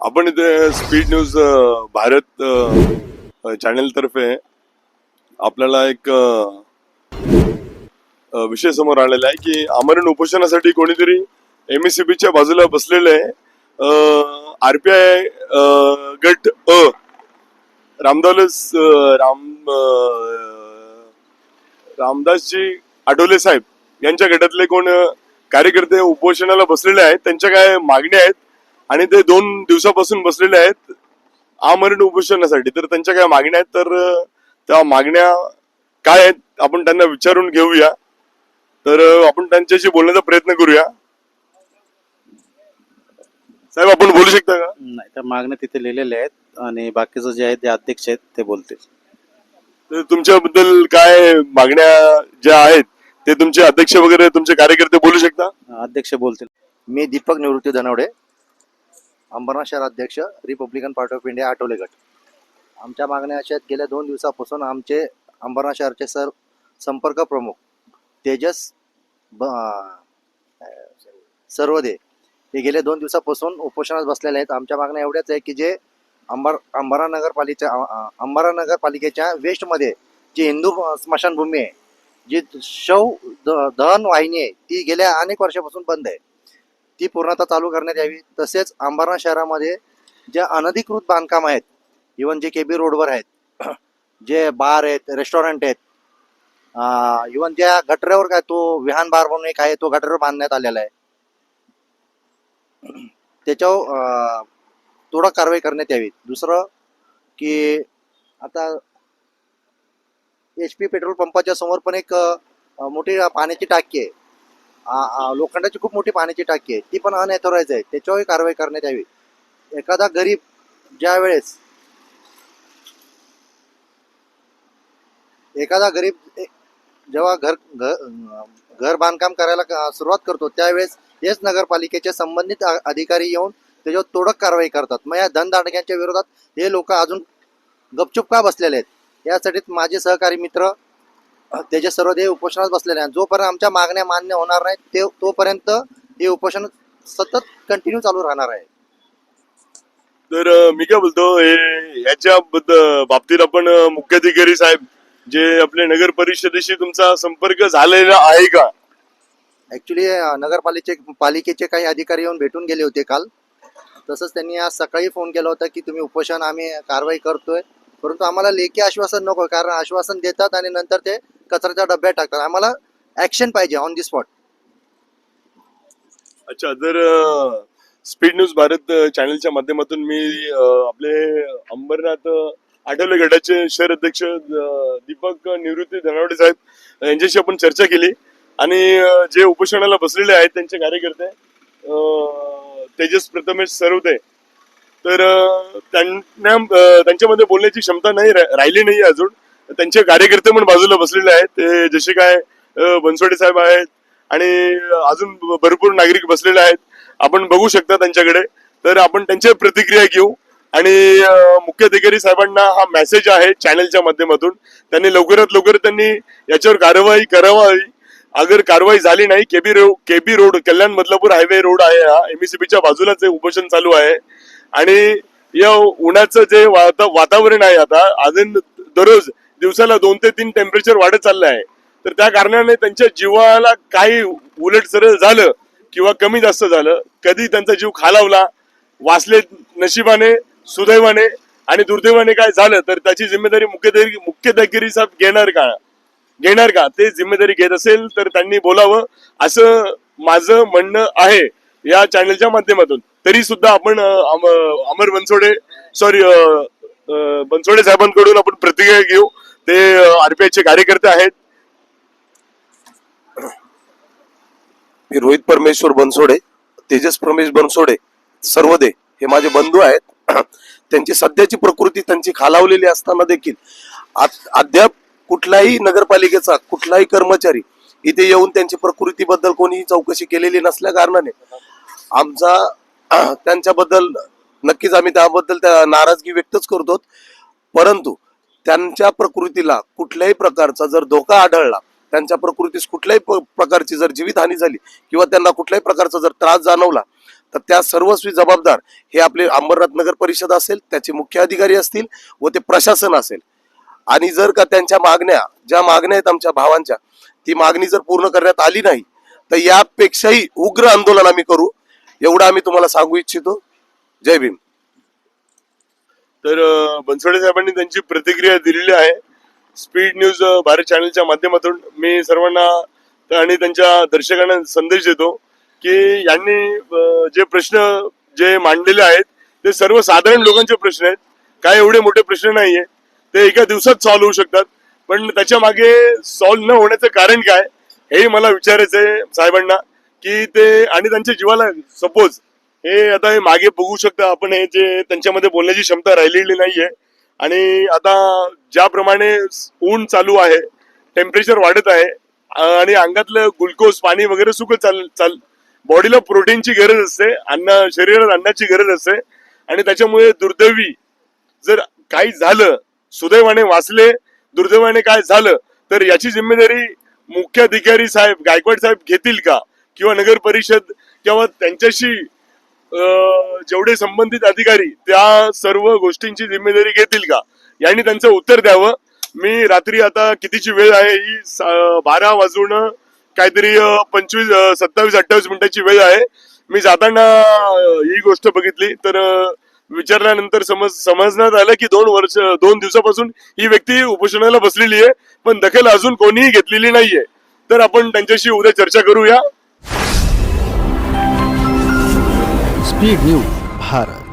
आपण इथे speed news Bharat channel तर्फे आपल्याला एक विषय समोर आलेला आहे की आमरण उपोषणासाठी कोणीतरी एमएससीबी च्या बाजूला बसलेले आरपीआय गट अ रामदास राम रामदासजी आठवले साहेब यांच्या गटातले कोण कार्यकर्ते उपोषणाला बसलेले आहेत त्यांच्या काय मागण्या आहेत? आणि ते दोन दिवसापासून बसलेले आहेत आमरण उपोषणासाठी. तर त्यांच्या काय मागण्या आहेत? तर त्या मागण्या काय आहेत? आपण त्यांना विचारून घेऊया. तर आपण त्यांच्याशी बोलण्याचा प्रयत्न करूया. साहेब आपण बोलू शकता का? नाही त्या मागण्या तिथे लिहिलेल्या आहेत आणि बाकीचं जे आहेत ते अध्यक्ष आहेत ते बोलतील. तर तुमच्याबद्दल काय मागण्या ज्या आहेत ते तुमचे अध्यक्ष वगैरे तुमचे कार्यकर्ते बोलू शकता? अध्यक्ष बोलतील. मी दीपक निवृत्ती धनवडे. अंबरनाथ शहर अध्यक्ष Republican Party of India Athawale गट. आमच्या मागण्या अशा आहेत गेल्या दोन दिवसापासून आमचे अंबरनाथ शहरचे सर संपर्क प्रमुख तेजस ब सर्वदे हे गेल्या दोन दिवसापासून उपोषणात बसलेले आहेत. आमच्या मागण्या एवढ्याच आहे की जे अंबर अंबारा नगरपालिका अंबारा नगरपालिकेच्या वेस्टमध्ये जी हिंदू स्मशानभूमी आहे जी शव द- दहन वाहिनी आहे ती गेल्या अनेक वर्षापासून बंद आहे. ती पूर्णतः चालू करण्यात यावी. तसेच अंबरनाथ शहरामध्ये ज्या अनधिकृत बांधकाम आहेत इवन जे के बी रोडवर आहेत जे बार आहेत रेस्टॉरंट आहेत इवन ज्या गटऱ्यावर काय तो विहान बार म्हणून एक आहे तो गटऱ्यावर बांधण्यात आलेला आहे. त्याच्यावर थोडं कारवाई करण्यात यावी. दुसरं की आता एच पी पेट्रोल पंपाच्या समोर पण एक मोठी पाण्याची टाकी आहे. लोखंडाची खूप मोठी पाण्याची टाकी आहे ती पण अनऑथोराईज आहे त्याच्यावरही कारवाई करण्यात यावी. एखादा गरीब ज्या वेळेस एखादा गरीब जेव्हा घर घर बांधकाम करायला सुरुवात करतो त्यावेळेस हेच नगरपालिकेचे संबंधित अधिकारी येऊन त्याच्यावर तोडक कारवाई करतात. मग या धनदांडग्यांच्या विरोधात हे लोक अजून गपचूप का बसलेले आहेत? यासाठी माझे सहकारी मित्र त्याचे सर्व ते उपोषणात बसलेले आहेत. जोपर्यंत आमच्या मागण्या मान्य होणार नाहीत ते तोपर्यंत हे उपोषण सतत कंटिन्यू चालू राहणार आहे. तर मी काय बोलतो हे याच्या बाबतीत आपण मुख्याधिकारी साहेब जे आपले नगर परिषदेशी तुमचा संपर्क झालेला आहे का? ऍक्च्युली नगरपालिके पालिकेचे काही अधिकारी येऊन भेटून गेले होते काल. तसंच त्यांनी आज सकाळी फोन केला होता की तुम्ही उपोषण आम्ही कारवाई करतोय. परंतु आम्हाला लेखी आश्वासन नको कारण आश्वासन देतात आणि नंतर ते कचऱ्याच्या डब्यात टाकतात. आम्हाला ऍक्शन पाहिजे ऑन दी स्पॉट अच्छा जर स्पीड न्यूज भारत चॅनलच्या माध्यमातून मी आपले अंबरनाथ आठवले गटाचे शहर अध्यक्ष दीपक निवृत्ती धनावडे साहेब यांच्याशी आपण चर्चा केली. आणि जे उपोषणाला बसलेले आहेत त्यांचे कार्यकर्ते तेजस प्रथमेश सरवते तर त्यांना त्यांच्यामध्ये बोलण्याची क्षमता नाही राहिली नाही अजून. त्यांचे कार्यकर्ते पण बाजूला बसलेले आहेत. ते जसे काय बनसोडे साहेब आहेत आणि अजून भरपूर नागरिक बसलेले आहेत. आपण बघू शकता त्यांच्याकडे. तर आपण त्यांच्या प्रतिक्रिया घेऊ. आणि अ, मुख्याधिकारी साहेबांना हा मेसेज आहे चॅनलच्या माध्यमातून. त्यांनी लवकरात लवकर त्यांनी याच्यावर कारवाई करावी. अगर कारवाई झाली नाही KB row KB road Kalyan Badlapur highway road आहे हा. एमएससीबीच्या बाजूलाच उपोषण चालू आहे. आणि या उन्हाचं जे वाता- वातावरण आहे आता अजून दररोज दिवसाला दोन ते तीन टेम्परेचर वाढत चाललं आहे. तर त्या कारणाने त्यांच्या जीवाला काही उलट सरळ झालं किंवा कमी जास्त झालं. कधी त्यांचा जीव खालावला वाचले नशिबाने सुदैवाने आणि दुर्दैवाने काय झालं तर त्याची जिम्मेदारी मुख्यधारी मुख्यधागिरी साहेब घेणार का? घेणार का? ते जिम्मेदारी घेत असेल तर त्यांनी बोलावं. असं माझं म्हणणं आहे या चॅनलच्या माध्यमातून. तरी सुद्धा आपण अम- अमर बनसोडे सॉरी बनसोडे साहेबांकडून आपण प्रतिक्रिया घेऊ. ते आरपीआय चे कार्यकर्ते आहेत. मी रोहित परमेश्वर बनसोडे तेजस प्रमेश बनसोडे सर्वदे हे माझे बंधू आहेत. त्यांची सध्याची प्रकृती त्यांची खालावलेली असताना देखील अद्याप कुठलाही नगरपालिकेचा कुठलाही कर्मचारी इथे येऊन त्यांची प्रकृतीबद्दल कोणीही चौकशी केलेली नसल्या कारणाने आमचा त्यांच्याबद्दल नक्कीच आम्ही त्याबद्दल त्या नाराजगी व्यक्तच करतो परंतु त्यांच्या प्रकृतीला कुठल्याही प्रकारचा जर धोका आढळला त्यांच्या प्रकृतीस कुठल्याही प- प्रकारची जर जीवितहानी झाली किंवा त्यांना कुठल्याही प्रकारचा जर त्रास जाणवला तर त्या सर्वस्वी जबाबदार हे आपले अंबरनाथ नगर परिषद असेल त्याचे मुख्य अधिकारी असतील व ते प्रशासन असेल. आणि जर का त्यांच्या मागण्या ज्या मागण्या आहेत आमच्या भावांच्या ती मागणी जर पूर्ण करण्यात आली नाही तर यापेक्षाही उग्र आंदोलन आम्ही करू एवढं आम्ही तुम्हाला सांगू इच्छितो. जय भीम. तर बनसोडे साहेबांनी त्यांची प्रतिक्रिया दिलेली आहे. स्पीड न्यूज भारत चॅनलच्या माध्यमातून मी सर्वांना आणि त्यांच्या दर्शकांना संदेश देतो की यांनी जे प्रश्न जे मांडलेले आहेत ते सर्वसाधारण लोकांचे प्रश्न आहेत. काय एवढे मोठे प्रश्न नाहीये. ते एका दिवसात सॉल्व्ह होऊ शकतात. पण त्याच्यामागे सॉल्व्ह न होण्याचं कारण काय हे मला विचारायचं आहे साहेबांना की ते आणि त्यांच्या जीवाला सपोज हे आता हे मागे बघू शकता आपण हे जे त्यांच्यामध्ये बोलण्याची क्षमता राहिलेली नाहीये. आणि आता ज्याप्रमाणे ऊन चालू आहे टेम्परेचर वाढत आहे आणि अंगातलं ग्लुकोज पाणी वगैरे सुकत चाल चाल बॉडीला प्रोटीनची गरज असते अन्न शरीरात अन्नाची गरज असते. आणि त्याच्यामुळे दुर्दैवी जर काही झालं सुदैवाने वाचले दुर्दैवाने काय झालं तर याची जिम्मेदारी मुख्याधिकारी साहेब गायकवाड साहेब घेतील का? किंवा नगर परिषद किंवा त्यांच्याशी जेवढे संबंधित अधिकारी त्या सर्व गोष्टींची जिम्मेदारी घेतील का? यांनी त्यांचं उत्तर द्यावं. मी रात्री आता कितीची वेळ आहे ही बारा वाजून काहीतरी पंचवीस सत्तावीस अठ्ठावीस मिनिटाची वेळ आहे. मी जाताना ही गोष्ट बघितली. तर विचारल्यानंतर समज समजण्यात आलं की दोन वर्ष दोन दिवसापासून ही व्यक्ती उपोषणाला बसलेली आहे पण दखल अजून कोणीही घेतलेली नाहीये. तर आपण त्यांच्याशी उद्या चर्चा करूया. Speed news Bharat